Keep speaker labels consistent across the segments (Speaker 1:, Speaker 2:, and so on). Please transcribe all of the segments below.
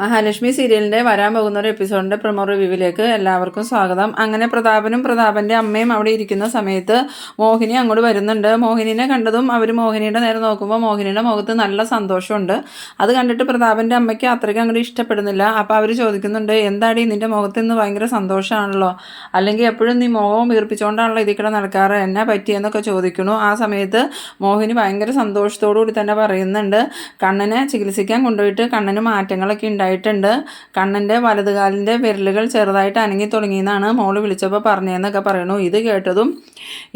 Speaker 1: മഹാലക്ഷ്മി സീരിയലിന്റെ വരാൻ പോകുന്ന ഒരു എപ്പിസോഡിന്റെ പ്രമോ റിവ്യൂവിലേക്ക് എല്ലാവർക്കും സ്വാഗതം. അങ്ങനെ പ്രതാപനും പ്രതാപന്റെ അമ്മയും അവിടെ ഇരിക്കുന്ന സമയത്ത് മോഹിനി അങ്ങോട്ട് വരുന്നുണ്ട്. മോഹിനിനെ കണ്ടതും അവർ മോഹിനിയുടെ നേരെ നോക്കുമ്പോൾ മോഹിനിയുടെ മുഖത്ത് നല്ല സന്തോഷമുണ്ട്. അത് കണ്ടിട്ട് പ്രതാപന്റെ അമ്മയ്ക്ക് അത്രയ്ക്ക് അങ്ങോട്ട് ഇഷ്ടപ്പെടുന്നില്ല. അപ്പോൾ അവർ ചോദിക്കുന്നുണ്ട് എന്താടി നിന്റെ മുഖത്ത് ഇന്ന് ഭയങ്കര സന്തോഷമാണല്ലോ അല്ലെങ്കിൽ എപ്പോഴും നീ മുഖം വീർപ്പിച്ചുകൊണ്ടാണല്ലോ ഇതിൽ കൂടെ നടക്കാറ്? എന്നാ പറ്റിയെന്നൊക്കെ ചോദിക്കുന്നു. ആ സമയത്ത് മോഹിനി ഭയങ്കര സന്തോഷത്തോടു കൂടി തന്നെ പറയുന്നുണ്ട്. കണ്ണനെ ചികിത്സിക്കാൻ കൊണ്ടുപോയിട്ട് കണ്ണന് മാറ്റങ്ങളൊക്കെ ഉണ്ടായിട്ടുണ്ട്. കണ്ണന്റെ വലതുകാലിന്റെ വിരലുകൾ ചെറുതായിട്ട് അനങ്ങി തുടങ്ങിയെന്നാണ് മോൾ വിളിച്ചപ്പോൾ പറഞ്ഞതെന്നൊക്കെ പറയണു ഇത് കേട്ടതും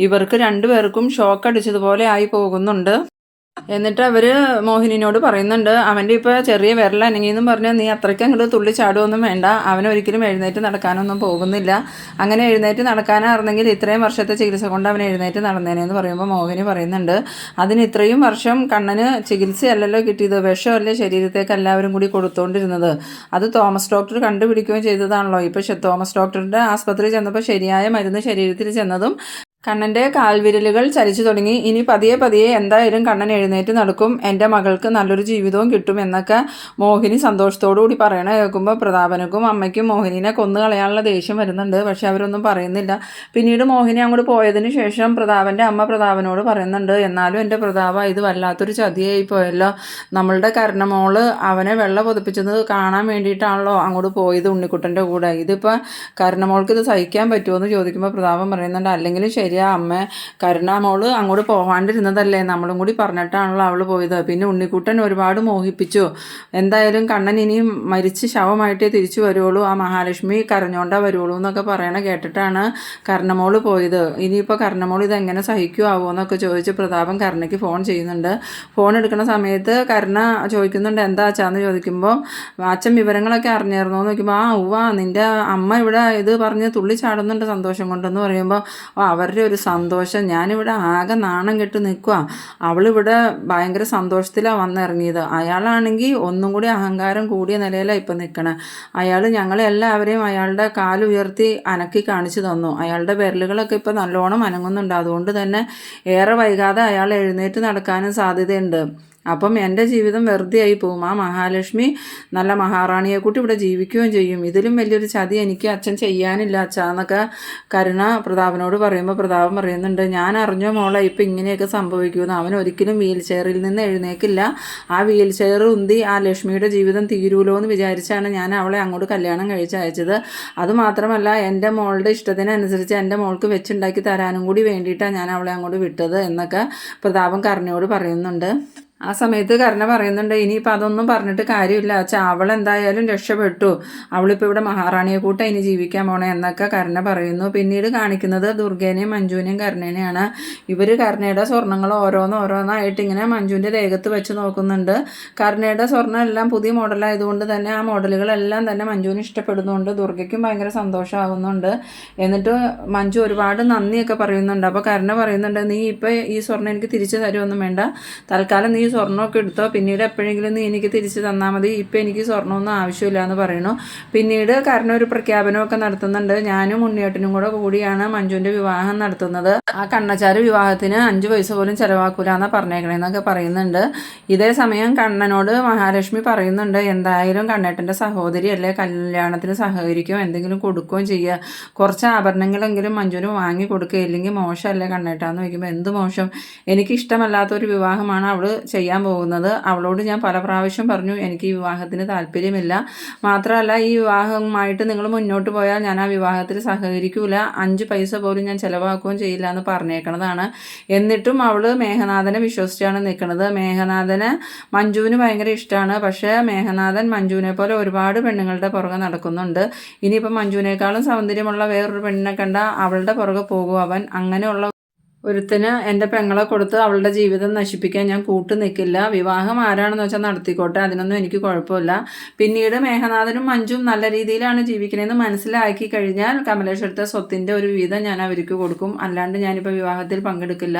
Speaker 1: ഇവർക്ക് രണ്ടുപേർക്കും ഷോക്ക് അടിച്ചതുപോലെ ആയി പോകുന്നുണ്ട്. എന്നിട്ട് അവർ മോഹിനിനോട് പറയുന്നുണ്ട് അവന്റെ ഇപ്പോൾ ചെറിയ വിരല എന്നും പറഞ്ഞ നീ അത്രയ്ക്ക് അങ്ങോട്ട് തുള്ളി ചാടുമൊന്നും വേണ്ട. അവനൊരിക്കലും എഴുന്നേറ്റ് നടക്കാനൊന്നും പോകുന്നില്ല. അങ്ങനെ എഴുന്നേറ്റ് നടക്കാനായിരുന്നെങ്കിൽ ഇത്രയും വർഷത്തെ ചികിത്സ കൊണ്ട് അവൻ എഴുന്നേറ്റ് നടന്നേനെന്ന് പറയുമ്പോൾ മോഹിനി പറയുന്നുണ്ട്. അതിന് ഇത്രയും വർഷം കണ്ണന് ചികിത്സയല്ലല്ലോ കിട്ടിയത് വിഷമല്ലേ ശരീരത്തേക്ക് എല്ലാവരും കൂടി കൊടുത്തുകൊണ്ടിരുന്നത് അത് തോമസ് ഡോക്ടർ കണ്ടുപിടിക്കുകയും ചെയ്തതാണല്ലോ. ഇപ്പോൾ തോമസ് ഡോക്ടറുടെ ആസ്പത്രി ചെന്നപ്പോൾ ശരിയായ മരുന്ന് ശരീരത്തിൽ ചെന്നതും കണ്ണന്റെ കാൽവിരലുകൾ ചലിച്ചു തുടങ്ങി. ഇനി പതിയെ പതിയെ എന്തായാലും കണ്ണൻ എഴുന്നേറ്റ് നടക്കും. എന്റെ മകൾക്ക് നല്ലൊരു ജീവിതവും കിട്ടും എന്നൊക്കെ മോഹിനി സന്തോഷത്തോടുകൂടി പറയണ കേൾക്കുമ്പോൾ പ്രതാപനക്കും അമ്മയ്ക്കും മോഹിനിനെ കൊന്നു കളയാനുള്ള ദേഷ്യം വരുന്നുണ്ട്. പക്ഷെ അവരൊന്നും പറയുന്നില്ല. പിന്നീട് മോഹിനി അങ്ങോട്ട് പോയതിന് ശേഷം പ്രതാപന്റെ അമ്മ പ്രതാപനോട് പറയുന്നുണ്ട്. എന്നാലും എന്റെ പ്രതാപ ഇത് വല്ലാത്തൊരു ചതിയായി പോയല്ലോ നമ്മളുടെ കരണമോൾ അവനെ വെള്ളം പൊതിപ്പിച്ചത് കാണാൻ വേണ്ടിയിട്ടാണല്ലോ അങ്ങോട്ട് പോയത് ഉണ്ണിക്കുട്ടന്റെ കൂടെ. ഇതിപ്പോൾ കരണമോൾക്ക് ഇത് സഹിക്കാൻ പറ്റുമോ എന്ന് ചോദിക്കുമ്പോൾ പ്രതാപൻ പറയുന്നുണ്ട്. അല്ലെങ്കിലും ശരിയാ അമ്മ. കരുണ മോൾ അങ്ങോട്ട് പോകാണ്ടിരുന്നതല്ലേ നമ്മളും കൂടി പറഞ്ഞിട്ടാണല്ലോ അവൾ പോയത്. പിന്നെ ഉണ്ണിക്കുട്ടൻ ഒരുപാട് മോഹിപ്പിച്ചു. എന്തായാലും കണ്ണൻ ഇനിയും മരിച്ച് ശവമായിട്ടേ തിരിച്ചു വരുള്ളൂ ആ മഹാലക്ഷ്മി കരഞ്ഞോണ്ടാ വരുള്ളൂ എന്നൊക്കെ പറയണ കേട്ടിട്ടാണ് കർണമോൾ പോയത്. ഇനിയിപ്പോൾ കർണമോൾ ഇതെങ്ങനെ സഹിക്കുമാവോ എന്നൊക്കെ ചോദിച്ച് പ്രതാപം കർണയ്ക്ക് ഫോൺ ചെയ്യുന്നുണ്ട്. ഫോൺ എടുക്കുന്ന സമയത്ത് കരുണ ചോദിക്കുന്നുണ്ട് എന്താ അച്ഛാന്ന്? ചോദിക്കുമ്പോൾ അച്ഛൻ വിവരങ്ങളൊക്കെ അറിഞ്ഞായിരുന്നു? എന്ന് നോക്കുമ്പോൾ ആ ഉവ്വ. നിന്റെ അമ്മ ഇവിടെ ഇത് പറഞ്ഞ് തുള്ളി ചാടുന്നുണ്ട് സന്തോഷം കൊണ്ടെന്ന് പറയുമ്പോൾ അവരുടെ ഒരു സന്തോഷം. ഞാനിവിടെ ആകെ നാണം കെട്ട് നിൽക്കുക അവളിവിടെ ഭയങ്കര സന്തോഷത്തിലാണ് വന്നിറങ്ങിയത്. അയാളാണെങ്കിൽ ഒന്നും കൂടി അഹങ്കാരം കൂടിയ നിലയിലാണ് ഇപ്പം നിൽക്കണേ അയാൾ ഞങ്ങളെല്ലാവരെയും അയാളുടെ കാലുയർത്തി അനക്കി കാണിച്ചു തന്നു. അയാളുടെ വിരലുകളൊക്കെ ഇപ്പം നല്ലോണം അനങ്ങുന്നുണ്ട്. അതുകൊണ്ട് തന്നെ ഏറെ വൈകാതെ അയാൾ എഴുന്നേറ്റ് നടക്കാനും സാധ്യതയുണ്ട്. അപ്പം എന്റെ ജീവിതം വെറുതെ ആയി പോകും. ആ മഹാലക്ഷ്മി നല്ല മഹാറാണിയെ കൂട്ടി ഇവിടെ ജീവിക്കുകയും ചെയ്യും. ഇതിലും വലിയൊരു ചതി എനിക്ക് അച്ഛൻ ചെയ്യാനില്ല അച്ഛാ എന്നൊക്കെ കരുണ പ്രതാപനോട് പറയുമ്പോൾ പ്രതാപൻ പറയുന്നുണ്ട് ഞാൻ അറിഞ്ഞോ മോളെ ഇപ്പം ഇങ്ങനെയൊക്കെ സംഭവിക്കുമെന്ന് അവൻ ഒരിക്കലും വീൽ ചെയറിൽ നിന്ന് എഴുന്നേക്കില്ല. ആ വീൽ ചെയർ ഉന്തി ആ ലക്ഷ്മിയുടെ ജീവിതം തീരൂലോ എന്ന് വിചാരിച്ചാണ് ഞാൻ അവളെ അങ്ങോട്ട് കല്യാണം കഴിച്ച് അയച്ചത്. അതുമാത്രമല്ല എന്റെ മോളുടെ ഇഷ്ടത്തിനനുസരിച്ച് എന്റെ മോൾക്ക് വെച്ചുണ്ടാക്കി തരാനും കൂടി വേണ്ടിയിട്ടാണ് ഞാൻ അവളെ അങ്ങോട്ട് വിട്ടത് എന്നൊക്കെ പ്രതാപൻ കരുണയോട് പറയുന്നുണ്ട്. ആ സമയത്ത് കരുണ പറയുന്നുണ്ട് ഇനിയിപ്പോൾ അതൊന്നും പറഞ്ഞിട്ട് കാര്യമില്ല. അച്ഛാ അവൾ എന്തായാലും രക്ഷപ്പെട്ടു. അവളിപ്പോൾ ഇവിടെ മഹാറാണിയെ കൂട്ട ഇനി ജീവിക്കാൻ പോണേ എന്നൊക്കെ കരുണ പറയുന്നു. പിന്നീട് കാണിക്കുന്നത് ദുർഗേനെയും മഞ്ജുവിനെയും കരുണേനെയാണ്. ഇവർ കരുണയുടെ സ്വർണങ്ങൾ ഓരോന്ന് ഓരോന്നായിട്ട് ഇങ്ങനെ മഞ്ജുവിന്റെ ദേഹത്ത് വെച്ച് നോക്കുന്നുണ്ട്. കരുണയുടെ സ്വർണം എല്ലാം പുതിയ മോഡലായതുകൊണ്ട് തന്നെ ആ മോഡലുകളെല്ലാം തന്നെ മഞ്ജുവിന് ഇഷ്ടപ്പെടുന്നുണ്ട്. ദുർഗയ്ക്കും ഭയങ്കര സന്തോഷമാകുന്നുണ്ട്. എന്നിട്ട് മഞ്ജു ഒരുപാട് നന്ദിയൊക്കെ പറയുന്നുണ്ട്. അപ്പോൾ കരുണ പറയുന്നുണ്ട് നീ ഇപ്പോൾ ഈ സ്വർണം എനിക്ക് തിരിച്ചു തരുമൊന്നും വേണ്ട. തൽക്കാലം നീ സ്വർണമൊക്കെ എടുത്തോ? പിന്നീട് എപ്പോഴെങ്കിലും നീ എനിക്ക് തിരിച്ച് തന്നാൽ മതി. ഇപ്പം എനിക്ക് സ്വർണമൊന്നും ആവശ്യമില്ല എന്ന് പറയണു പിന്നീട് കാരണം ഒരു പ്രഖ്യാപനമൊക്കെ നടത്തുന്നുണ്ട്. ഞാനും ഉണ്ണിയേട്ടനും കൂടെ കൂടിയാണ് മഞ്ജുവിന്റെ വിവാഹം നടത്തുന്നത്. ആ കണ്ണച്ചാര് വിവാഹത്തിന് അഞ്ച് പൈസ പോലും ചിലവാക്കൂല എന്നാ പറഞ്ഞേക്കണേന്നൊക്കെ പറയുന്നുണ്ട്. ഇതേ സമയം കണ്ണനോട് മഹാലക്ഷ്മി പറയുന്നുണ്ട് എന്തായാലും കണ്ണേട്ടന്റെ സഹോദരിയല്ലേ? കല്യാണത്തിന് സഹകരിക്കുകയോ എന്തെങ്കിലും കൊടുക്കുകയും ചെയ്യുക കുറച്ച് ആഭരണങ്ങളെങ്കിലും മഞ്ജുവിന് വാങ്ങി കൊടുക്കുക ഇല്ലെങ്കിൽ മോശമല്ലേ കണ്ണേട്ടാന്ന് ചോദിക്കുമ്പോൾ എന്ത് മോശം? എനിക്ക് ഇഷ്ടമല്ലാത്തൊരു വിവാഹമാണ് അവൾ ചെയ്യാൻ പോകുന്നത്. അവളോട് ഞാൻ പല പ്രാവശ്യം പറഞ്ഞു എനിക്ക് ഈ വിവാഹത്തിന് താല്പര്യമില്ല. മാത്രമല്ല ഈ വിവാഹമായിട്ട് നിങ്ങൾ മുന്നോട്ട് പോയാൽ ഞാൻ ആ വിവാഹത്തിൽ സഹകരിക്കൂല. അഞ്ച് പൈസ പോലും ഞാൻ ചിലവാക്കുകയും ചെയ്യില്ല എന്ന് പറഞ്ഞേക്കണതാണ്. എന്നിട്ടും അവൾ മേഘനാഥനെ വിശ്വസിച്ചാണ് നിൽക്കുന്നത്. മേഘനാഥന് മഞ്ജുവിന് ഭയങ്കര ഇഷ്ടമാണ്. പക്ഷേ മേഘനാഥൻ മഞ്ജുവിനെ പോലെ ഒരുപാട് പെണ്ണുങ്ങളുടെ പുറകെ നടക്കുന്നുണ്ട്. ഇനിയിപ്പോൾ മഞ്ജുവിനേക്കാളും സൗന്ദര്യമുള്ള വേറൊരു പെണ്ണിനെ കണ്ട അവളുടെ പുറകെ പോകും അവൻ. അങ്ങനെയുള്ള ഒരുത്തിന് എന്റെ പെങ്ങളെ കൊടുത്ത് അവളുടെ ജീവിതം നശിപ്പിക്കാൻ ഞാൻ കൂട്ടു നിൽക്കില്ല. വിവാഹം ആരാണെന്ന് വെച്ചാൽ നടത്തിക്കോട്ടെ. അതിനൊന്നും എനിക്ക് കുഴപ്പമില്ല. പിന്നീട് മേഘനാഥനും മഞ്ജും നല്ല രീതിയിലാണ് ജീവിക്കുന്നതെന്ന് മനസ്സിലാക്കി കഴിഞ്ഞാൽ കമലേശ്വരത്തെ സ്വത്തിന്റെ ഒരു വിധം ഞാൻ അവർക്ക് കൊടുക്കും. അല്ലാണ്ട് ഞാനിപ്പോൾ വിവാഹത്തിൽ പങ്കെടുക്കില്ല.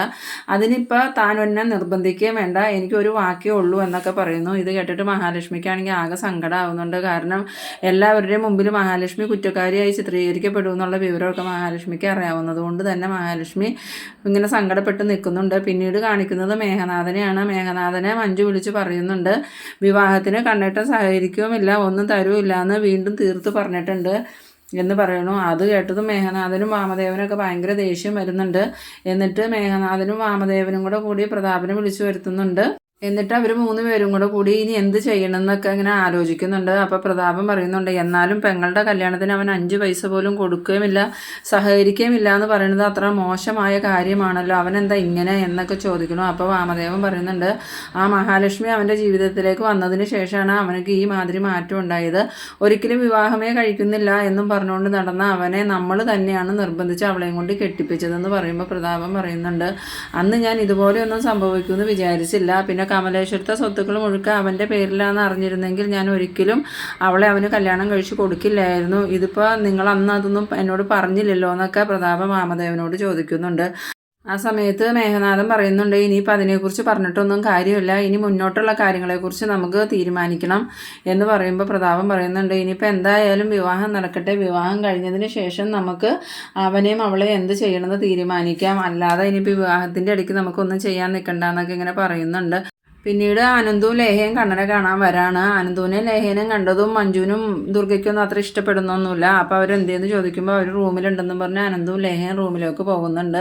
Speaker 1: അതിനിപ്പോൾ താൻ എന്നെ നിർബന്ധിക്കുകയും വേണ്ട. എനിക്കൊരു വാക്കേ ഉള്ളൂ എന്നൊക്കെ പറയുന്നു. ഇത് കേട്ടിട്ട് മഹാലക്ഷ്മിക്കാണെങ്കിൽ ആകെ സങ്കടമാവുന്നുണ്ട് കാരണം എല്ലാവരുടെയും മുമ്പിൽ മഹാലക്ഷ്മി കുറ്റക്കാരിയായി ചിത്രീകരിക്കപ്പെടും എന്നുള്ള വിവരമൊക്കെ മഹാലക്ഷ്മിക്ക് അറിയാവുന്നത് കൊണ്ട് തന്നെ മഹാലക്ഷ്മി ഇങ്ങനെ സങ്കടപ്പെട്ട് നിൽക്കുന്നുണ്ട്. പിന്നീട് കാണിക്കുന്നത് മേഘനാഥനെയാണ്. മേഘനാഥനെ മഞ്ജു വിളിച്ച് പറയുന്നുണ്ട് വിവാഹത്തിന് കണ്ണിട്ട് സഹകരിക്കുകയുമില്ല ഒന്നും തരുമില്ല എന്ന് വീണ്ടും തീർത്ത് പറഞ്ഞിട്ടുണ്ട് എന്ന് പറയണു അത് കേട്ടതും മേഘനാഥനും വാമദേവനൊക്കെ ഭയങ്കര ദേഷ്യം വരുന്നുണ്ട്. എന്നിട്ട് മേഘനാഥനും വാമദേവനും കൂടെ കൂടി പ്രതാപനെ വിളിച്ചു വരുത്തുന്നുണ്ട്. എന്നിട്ട് അവർ മൂന്ന് പേരും കൂടെ കൂടി ഇനി എന്ത് ചെയ്യണം എന്നൊക്കെ ഇങ്ങനെ ആലോചിക്കുന്നുണ്ട്. അപ്പോൾ പ്രതാപം പറയുന്നുണ്ട് എന്നാലും പെങ്ങളുടെ കല്യാണത്തിന് അവൻ അഞ്ച് പൈസ പോലും കൊടുക്കുകയുമില്ല സഹകരിക്കുകയുമില്ല എന്ന് പറയുന്നത് അത്ര മോശമായ കാര്യമാണല്ലോ. അവൻ എന്താ ഇങ്ങനെ എന്നൊക്കെ ചോദിക്കണം അപ്പോൾ വാമദേവൻ പറയുന്നുണ്ട് ആ മഹാലക്ഷ്മി അവന്റെ ജീവിതത്തിലേക്ക് വന്നതിന് ശേഷമാണ് അവനക്ക് ഈ മാതിരി മാറ്റം ഉണ്ടായത്. ഒരിക്കലും വിവാഹമേ കഴിക്കുന്നില്ല എന്നും പറഞ്ഞുകൊണ്ട് നടന്ന അവനെ നമ്മൾ തന്നെയാണ് നിർബന്ധിച്ച് അവളെയും കൊണ്ട് കെട്ടിപ്പിച്ചതെന്ന് പറയുമ്പോൾ പ്രതാപം പറയുന്നുണ്ട് അന്ന് ഞാൻ ഇതുപോലെയൊന്നും സംഭവിക്കുമെന്ന് വിചാരിച്ചില്ല. പിന്നെ കമലേശ്വരത്തെ സ്വത്തുക്കൾ മുഴുക്ക അവന്റെ പേരിലാണെന്ന് അറിഞ്ഞിരുന്നെങ്കിൽ ഞാൻ ഒരിക്കലും അവളെ അവന് കല്യാണം കഴിച്ച് കൊടുക്കില്ലായിരുന്നു. ഇതിപ്പോൾ നിങ്ങൾ അന്ന് അതൊന്നും എന്നോട് പറഞ്ഞില്ലല്ലോ എന്നൊക്കെ പ്രതാപ മാമദേവനോട് ചോദിക്കുന്നുണ്ട്. ആ സമയത്ത് മേഘനാഥൻ പറയുന്നുണ്ട് ഇനിയിപ്പോൾ അതിനെക്കുറിച്ച് പറഞ്ഞിട്ടൊന്നും കാര്യമില്ല. ഇനി മുന്നോട്ടുള്ള കാര്യങ്ങളെക്കുറിച്ച് നമുക്ക് തീരുമാനിക്കണം. എന്ന് പറയുമ്പോൾ പ്രതാപം പറയുന്നുണ്ട് ഇനിയിപ്പോൾ എന്തായാലും വിവാഹം നടക്കട്ടെ. വിവാഹം കഴിഞ്ഞതിന് ശേഷം നമുക്ക് അവനെയും അവളെ എന്ത് ചെയ്യണമെന്ന് തീരുമാനിക്കാം. അല്ലാതെ ഇനിയിപ്പോൾ വിവാഹത്തിന്റെ ഇടയ്ക്ക് നമുക്കൊന്നും ചെയ്യാൻ നിൽക്കണ്ട എന്നൊക്കെ ഇങ്ങനെ പറയുന്നുണ്ട്. പിന്നീട് ആനന്ദും ലേഹയും കണ്ണനെ കാണാൻ വരാണ്. അനന്തുവിനെ ലേഹനും കണ്ടതും മഞ്ജുവിനും ദുർഗയ്ക്കൊന്നും അത്ര ഇഷ്ടപ്പെടുന്നൊന്നുമില്ല. അപ്പോൾ അവരെന്തെന്ന് ചോദിക്കുമ്പോൾ അവർ റൂമിലുണ്ടെന്നും പറഞ്ഞ് ആനന്ദും ലേഹയും റൂമിലേക്ക് പോകുന്നുണ്ട്.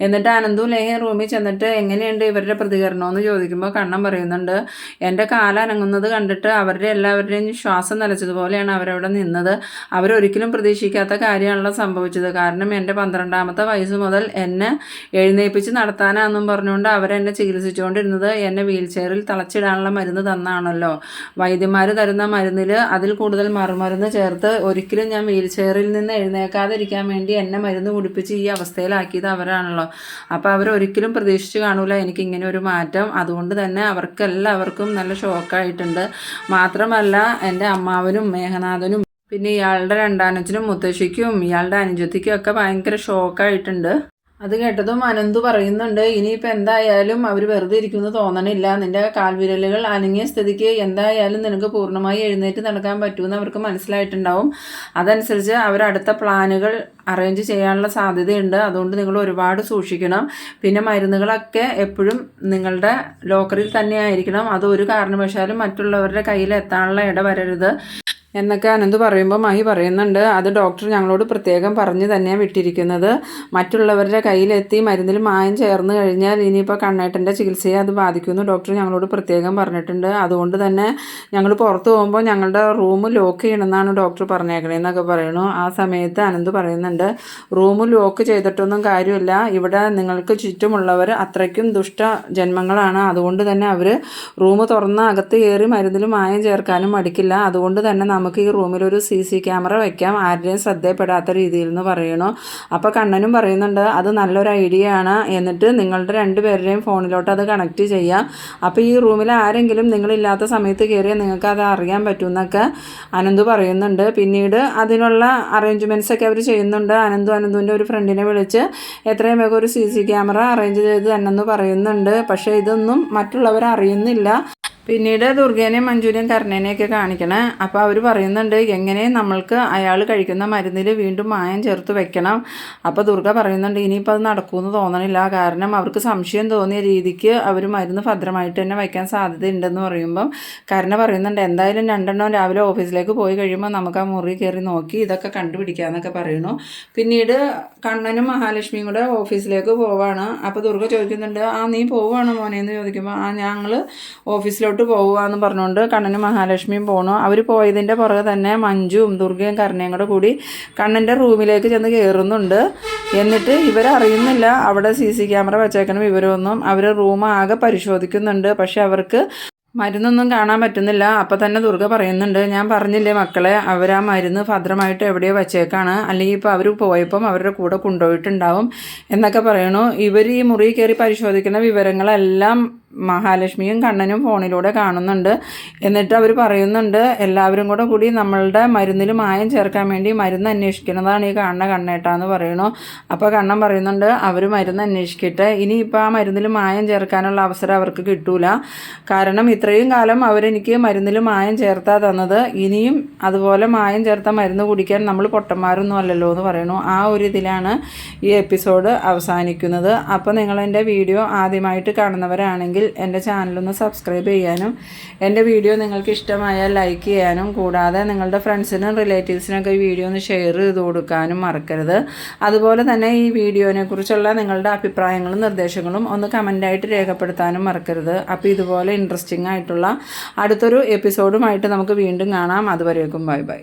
Speaker 1: എന്നിട്ട് ആനന്ദും ലേഹയും റൂമിൽ ചെന്നിട്ട് എങ്ങനെയുണ്ട് ഇവരുടെ പ്രതികരണമെന്ന് ചോദിക്കുമ്പോൾ കണ്ണൻ പറയുന്നുണ്ട് എന്റെ കാലനങ്ങുന്നത് കണ്ടിട്ട് അവരുടെ എല്ലാവരുടെയും ശ്വാസം നിലച്ചതുപോലെയാണ് അവരവിടെ നിന്നത്. അവരൊരിക്കലും പ്രതീക്ഷിക്കാത്ത കാര്യമാണല്ലോ സംഭവിച്ചത്. കാരണം എന്റെ പന്ത്രണ്ടാമത്തെ വയസ്സ് മുതൽ എന്നെ എഴുന്നേൽപ്പിച്ച് നടത്താനാണെന്നും പറഞ്ഞുകൊണ്ട് അവരെന്നെ ചികിത്സിച്ചുകൊണ്ടിരുന്നത് എന്നെ വീൽ ചെയറിൽ തളച്ചിടാനുള്ള മരുന്ന് തന്നാണല്ലോ. വൈദ്യന്മാർ തരുന്ന മരുന്നിൽ അതിൽ കൂടുതൽ മറുമരുന്ന് ചേർത്ത് ഒരിക്കലും ഞാൻ വീൽ ചെയറിൽ നിന്ന് എഴുന്നേക്കാതിരിക്കാൻ വേണ്ടി എന്നെ മരുന്ന് കുടിപ്പിച്ച് ഈ അവസ്ഥയിലാക്കിയത് അവരാണല്ലോ. അപ്പോൾ അവർ ഒരിക്കലും പ്രതീക്ഷിച്ച് കാണൂല എനിക്ക് ഇങ്ങനെ ഒരു മാറ്റം. അതുകൊണ്ട് തന്നെ അവർക്ക് എല്ലാവർക്കും നല്ല ഷോക്കായിട്ടുണ്ട്. മാത്രമല്ല എന്റെ അമ്മാവനും മേഘനാഥനും പിന്നെ ഇയാളുടെ രണ്ടാനച്ചനും മുത്തശ്ശിക്കും ഇയാളുടെ അനുജത്തിക്കും ഒക്കെ ഭയങ്കര ഷോക്കായിട്ടുണ്ട്. അത് കേട്ടതും അനന്തു പറയുന്നുണ്ട് ഇനിയിപ്പോൾ എന്തായാലും അവർ വെറുതെ ഇരിക്കുമെന്ന് തോന്നണില്ല. നിന്റെ കാൽവിരലുകൾ അനങ്ങിയ സ്ഥിതിക്ക് എന്തായാലും നിനക്ക് പൂർണമായി എഴുന്നേറ്റ് നടക്കാൻ പറ്റുമെന്ന് അവർക്ക് മനസ്സിലായിട്ടുണ്ടാവും. അതനുസരിച്ച് അവർ അടുത്ത പ്ലാനുകൾ അറേഞ്ച് ചെയ്യാനുള്ള സാധ്യതയുണ്ട്. അതുകൊണ്ട് നിങ്ങൾ ഒരുപാട് സൂക്ഷിക്കണം. പിന്നെ മരുന്നുകളൊക്കെ എപ്പോഴും നിങ്ങളുടെ ലോക്കറിൽ തന്നെ ആയിരിക്കണം അതൊരു കാരണവശാലും മറ്റുള്ളവരുടെ കയ്യിൽ എത്താനുള്ള ഇട വരരുത്. എന്നൊക്കെ അനന്ത് പറയുമ്പോൾ മഹി പറയുന്നുണ്ട്. അത് ഡോക്ടർ ഞങ്ങളോട് പ്രത്യേകം പറഞ്ഞു തന്നെയാണ് വിട്ടിരിക്കുന്നത്. മറ്റുള്ളവരുടെ കയ്യിലെത്തി മരുന്നിൽ മായം ചേർന്ന് കഴിഞ്ഞാൽ ഇനിയിപ്പോൾ കണ്ണേട്ടന്റെ ചികിത്സയെ അത് ബാധിക്കുമെന്ന് ഡോക്ടർ ഞങ്ങളോട് പ്രത്യേകം പറഞ്ഞിട്ടുണ്ട്. അതുകൊണ്ട് തന്നെ ഞങ്ങൾ പുറത്ത് പോകുമ്പോൾ ഞങ്ങളുടെ റൂം ലോക്ക് ചെയ്യണമെന്നാണ് ഡോക്ടർ പറഞ്ഞേക്കണേന്നൊക്കെ പറയണു ആ സമയത്ത് അനന്ത് പറയുന്നുണ്ട് റൂം ലോക്ക് ചെയ്തിട്ടൊന്നും കാര്യമില്ല. ഇവിടെ നിങ്ങൾക്ക് ചുറ്റുമുള്ളവർ അത്രയ്ക്കും ദുഷ്ട ജന്മങ്ങളാണ്. അതുകൊണ്ട് തന്നെ അവർ റൂം തുറന്ന് അകത്ത് കയറി മരുന്നിൽ മായം ചേർക്കാനും മടിക്കില്ല. അതുകൊണ്ട് തന്നെ നമുക്ക് ഈ റൂമിൽ ഒരു സി സി ക്യാമറ വയ്ക്കാം ആരുടെയും ശ്രദ്ധയപ്പെടാത്ത രീതിയിൽ എന്ന് പറയണു. അപ്പോൾ കണ്ണനും പറയുന്നുണ്ട് അത് നല്ലൊരു ഐഡിയ ആണ് എന്നിട്ട് നിങ്ങളുടെ രണ്ടുപേരുടെയും ഫോണിലോട്ട് അത് കണക്ട് ചെയ്യാം. അപ്പോൾ ഈ റൂമിൽ ആരെങ്കിലും നിങ്ങളില്ലാത്ത സമയത്ത് കയറിയാൽ നിങ്ങൾക്ക് അത് അറിയാൻ പറ്റുമെന്നൊക്കെ അനന്തു പറയുന്നുണ്ട്. പിന്നീട് അതിനുള്ള അറേഞ്ച്മെന്റ്സ് ഒക്കെ അവർ ചെയ്യുന്നുണ്ട്. അനന്തു അനന്തുവിന്റെ ഒരു ഫ്രണ്ടിനെ വിളിച്ച് എത്രയും വേഗം ഒരു സി സി ക്യാമറ അറേഞ്ച് ചെയ്ത് തന്നെന്ന് പറയുന്നുണ്ട്. പക്ഷേ ഇതൊന്നും മറ്റുള്ളവർ അറിയുന്നില്ല. പിന്നീട് ദുർഗേനെയും മഞ്ജുവിനെയും കർണേനെയൊക്കെ കാണിക്കണം. അപ്പോൾ അവർ പറയുന്നുണ്ട് എങ്ങനെ നമ്മൾക്ക് അയാൾ കഴിക്കുന്ന മരുന്നിൽ വീണ്ടും മായം ചേർത്ത് വെക്കണം? അപ്പോൾ ദുർഗ പറയുന്നുണ്ട് ഇനിയിപ്പോൾ അത് നടക്കുമെന്ന് തോന്നണില്ല. കാരണം അവർക്ക് സംശയം തോന്നിയ രീതിക്ക് അവർ മരുന്ന് ഭദ്രമായിട്ട് തന്നെ വയ്ക്കാൻ സാധ്യതയുണ്ടെന്ന് പറയുമ്പം കരുണ പറയുന്നുണ്ട് എന്തായാലും രണ്ടെണ്ണം രാവിലെ ഓഫീസിലേക്ക് പോയി കഴിയുമ്പോൾ നമുക്ക് ആ മുറി കയറി നോക്കി ഇതൊക്കെ കണ്ടുപിടിക്കാമെന്നൊക്കെ പറയുന്നു. പിന്നീട് കണ്ണനും മഹാലക്ഷ്മിയും കൂടെ ഓഫീസിലേക്ക് പോവാണ്. അപ്പോൾ ദുർഗ ചോദിക്കുന്നുണ്ട് ആ നീ പോവാണോ മോനെ? എന്ന് ചോദിക്കുമ്പോൾ ആ ഞങ്ങൾ ഓഫീസിലോട്ട് വീട്ടിലോട്ട് പോകുകയെന്ന് പറഞ്ഞുകൊണ്ട് കണ്ണനും മഹാലക്ഷ്മിയും പോണു. അവർ പോയതിന്റെ പുറകെ തന്നെ മഞ്ജുവും ദുർഗയും കരുണയും കൂടെ കൂടി കണ്ണന്റെ റൂമിലേക്ക് ചെന്ന് കയറുന്നുണ്ട് എന്നിട്ട് ഇവരറിയുന്നില്ല അവിടെ സി സി ക്യാമറ വെച്ചേക്കണം വിവരമൊന്നും. അവർ റൂം ആകെ പരിശോധിക്കുന്നുണ്ട്. പക്ഷെ അവർക്ക് മരുന്നൊന്നും കാണാൻ പറ്റുന്നില്ല. അപ്പം തന്നെ ദുർഗ പറയുന്നുണ്ട് ഞാൻ പറഞ്ഞില്ലേ മക്കളെ അവരാ മരുന്ന് ഭദ്രമായിട്ട് എവിടെയോ വെച്ചേക്കാണ്. അല്ലെങ്കിൽ ഇപ്പോൾ അവർ പോയപ്പം അവരുടെ കൂടെ കൊണ്ടുപോയിട്ടുണ്ടാവും എന്നൊക്കെ പറയണു. ഇവർ ഈ മുറി കയറി പരിശോധിക്കുന്ന വിവരങ്ങളെല്ലാം മഹാലക്ഷ്മിയും കണ്ണനും ഫോണിലൂടെ കാണുന്നുണ്ട്. എന്നിട്ട് അവർ പറയുന്നുണ്ട് എല്ലാവരും കൂടെ കൂടി നമ്മളുടെ മരുന്നിൽ മായം ചേർക്കാൻ വേണ്ടി മരുന്ന് അന്വേഷിക്കുന്നതാണ് ഈ കാണുന്ന കണ്ണേട്ടാന്ന് പറയണു അപ്പോൾ കണ്ണൻ പറയുന്നുണ്ട് അവർ മരുന്ന് അന്വേഷിക്കട്ടെ. ഇനിയിപ്പോൾ ആ മരുന്നിൽ മായം ചേർക്കാനുള്ള അവസരം അവർക്ക് കിട്ടൂല. കാരണം ഇത്രയും കാലം അവരെനിക്ക് മരുന്നിൽ മായം ചേർത്താ തന്നത്. ഇനിയും അതുപോലെ മായം ചേർത്ത മരുന്ന് കുടിക്കാൻ നമ്മൾ പൊട്ടന്മാരൊന്നും അല്ലല്ലോ എന്ന് പറയണു ആ ഒരു ഇതിലാണ് ഈ എപ്പിസോഡ് അവസാനിക്കുന്നത്. അപ്പോൾ നിങ്ങളെന്റെ വീഡിയോ ആദ്യമായിട്ട് കാണുന്നവരാണെങ്കിൽ എന്റെ ചാനലൊന്ന് സബ്സ്ക്രൈബ് ചെയ്യാനും എന്റെ വീഡിയോ നിങ്ങൾക്ക് ഇഷ്ടമായാൽ ലൈക്ക് ചെയ്യാനും കൂടാതെ നിങ്ങളുടെ ഫ്രണ്ട്സിനും റിലേറ്റീവ്സിനൊക്കെ ഈ വീഡിയോ ഒന്ന് ഷെയർ ചെയ്ത് കൊടുക്കാനും മറക്കരുത്. അതുപോലെ തന്നെ ഈ വീഡിയോനെ കുറിച്ചുള്ള നിങ്ങളുടെ അഭിപ്രായങ്ങളും നിർദ്ദേശങ്ങളും ഒന്ന് കമന്റായിട്ട് രേഖപ്പെടുത്താനും മറക്കരുത്. അപ്പോൾ ഇതുപോലെ ഇൻട്രസ്റ്റിംഗ് ആയിട്ടുള്ള അടുത്തൊരു എപ്പിസോഡുമായിട്ട് നമുക്ക് വീണ്ടും കാണാം. അതുവരേക്കും ബൈ ബൈ.